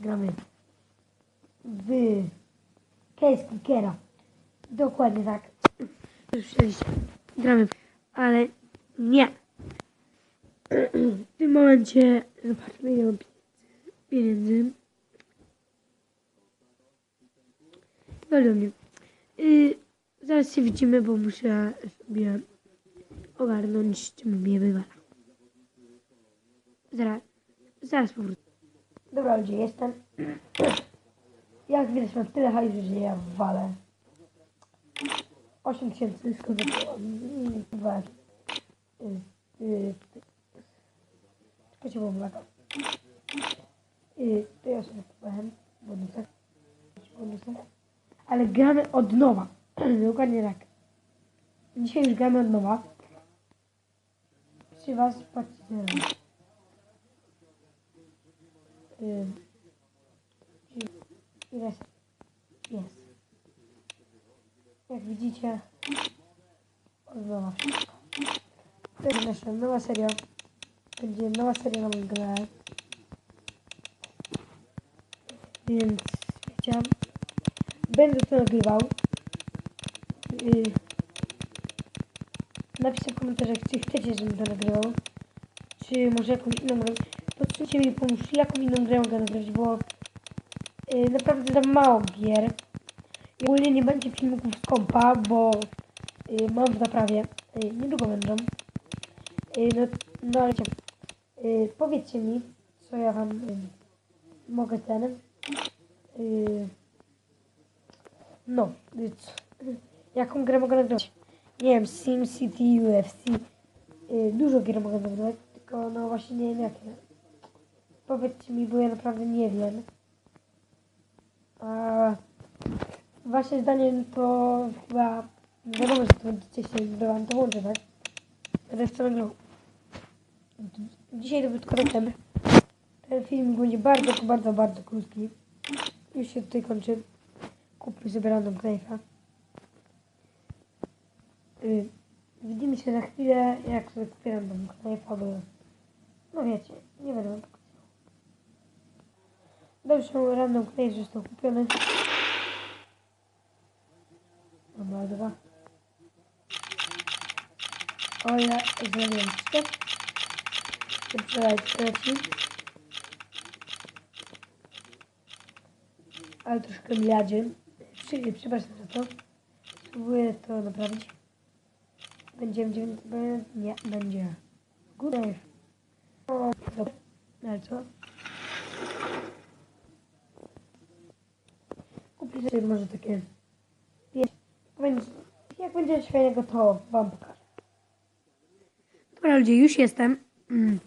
gramy w Case Clickera. Dokładnie tak. Słyszeliście. Gramy, ale nie. W tym momencie zobaczmy ile mam pieniędzy. Wal do mnie. Y, zaraz się widzimy, bo muszę sobie ogarnąć, czym mnie wywala. Zaraz, zaraz powrócę. Dobra ludzie, jestem. Jak widać mam tyle hajsu, że ja walę. 8 tysięcy Dwa. Czekajcie, bo. Y, To ja sobie kupowałem bonusach. bonusach. Ale gramy od nowa. Dokładnie tak. Dzisiaj już gramy od nowa. Przy was patrzcie. Ile jest? Jest. Jak widzicie, od nowa wszystko. To jest nasza nowa seria. Będzie nowa seria na moim kanale. Więc wiecie, będę to nagrywał. Napiszcie w komentarzach, czy chcecie, żebym to nagrywał. Czy może jakąś inną. Podsuńcie mi pomóż, jaką inną grę mogę nagrać, bo yy, naprawdę za mało gier. I ogólnie nie będzie filmików z kompa, bo yy, mam w naprawie. Yy, niedługo będą. Yy, no, no ale wiecie, yy, powiedzcie mi, co ja wam yy, mogę ten. Yy, no, yy, jaką grę mogę nagrywać? Nie wiem, SimCity, UFC. Yy, dużo gier mogę nagrywać, tylko no właśnie nie wiem jakie. Powiedzcie mi, bo ja naprawdę nie wiem. A wasze zdaniem to chyba wiadomo, że to będziecie się wam to włączy, tak? Nagrał. Dzisiaj to tylko september. Ten film będzie bardzo, bardzo, bardzo krótki. Już się tutaj kończy. Kupmy sobie random knife'a. Y, widzimy się za chwilę, jak sobie kupię random knife'a, bo no wiecie, nie wam pokazywał. Dobrze, random knife został kupiony. Dobra, dwa. O ile zrobiłem wszystko. Przelać leci. Ale troszkę miladzie. Przy, przepraszam za to. Spróbuję to naprawić. Będzie, będzie, będzie nie, będzie. Good life. O, dobra. Ale co? Sobie może takie jak będzie fajnego, to wam pokażę. Dobra ludzie, już jestem. Mm.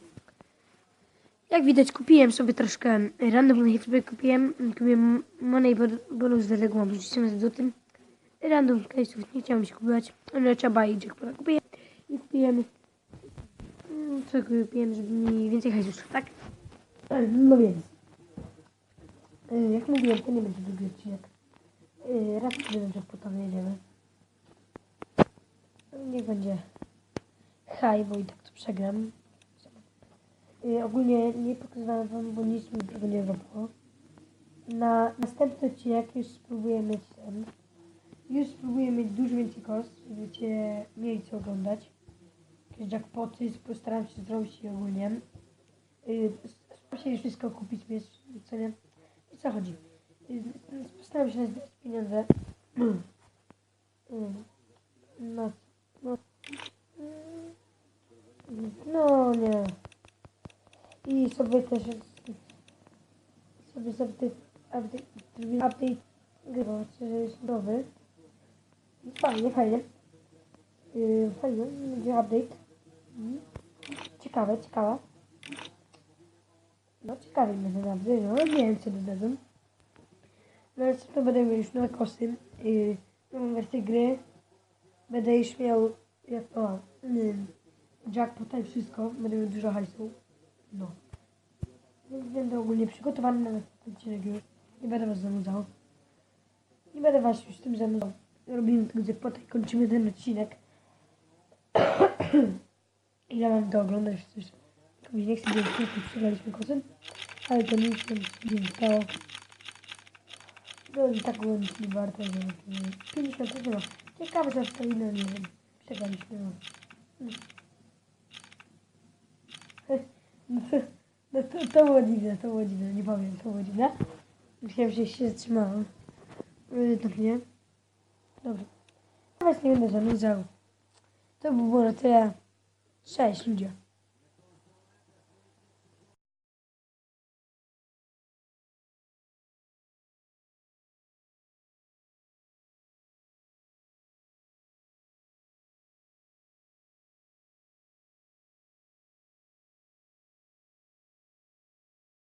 Jak widać kupiłem sobie troszkę random knife sobie kupiłem. Kupiłem money bon- bonus do tego mam rzuciłem z złotym. Random case'ów nie chciałem się kupować, ale trzeba i jackpota kupiłem. I kupiłem mm, co kupiłem, żeby mi więcej hajsu tak? No więc. e, Jak mówiłem, to nie będzie drugi odcinek. E, Raz jeden jackpotowy jedziemy. Niech będzie high, bo i tak to przegram. Y, ogólnie nie pokazywałem wam, bo nic mi tego nie zrobiło. Na następny odcinek już spróbuję mieć ten. Już spróbuję mieć dużo więcej kost, żebyście mieli co oglądać. Jakieś jackpoty, postaram się zrobić je ogólnie. Yy, Staram wszystko kupić, mieć, co nie? I co chodzi? Postaram się zbierać pieniądze. No, no, no nie. I sobie też sobie sobie update, update, update grywa, że jest nowy. Fajnie, fajnie. Yy, fajnie, będzie update. Ciekawe, ciekawe. No ciekawe mnie update, no nie wiem co dodadzą. No to będę już nowe kosy, yy, nową wersję gry. Będę już miał, jak to, yy, jackpot i wszystko, będę miał dużo hajsu. No. Więc będę ogólnie przygotowany na następny odcinek już. Nie będę was zanudzał. Nie będę was już tym zanudzał. Robimy tego jackpota i kończymy ten odcinek. Ile mam do oglądać coś. Komuś nie chcę, żeby tylko przegraliśmy kosem. Ale to nic nie stało. To i tak było nic nie warte, że 50 to chyba. Ciekawe co wstawili, no nie wiem. Czekaliśmy no. No, to, to było dziwne, to było dziwne, nie powiem, to było dziwne. Myślałem, że się zatrzymałem. Yy, tak nie. Dobra. Was nie będę zanudzał. To by było na tyle. Cześć ludzie.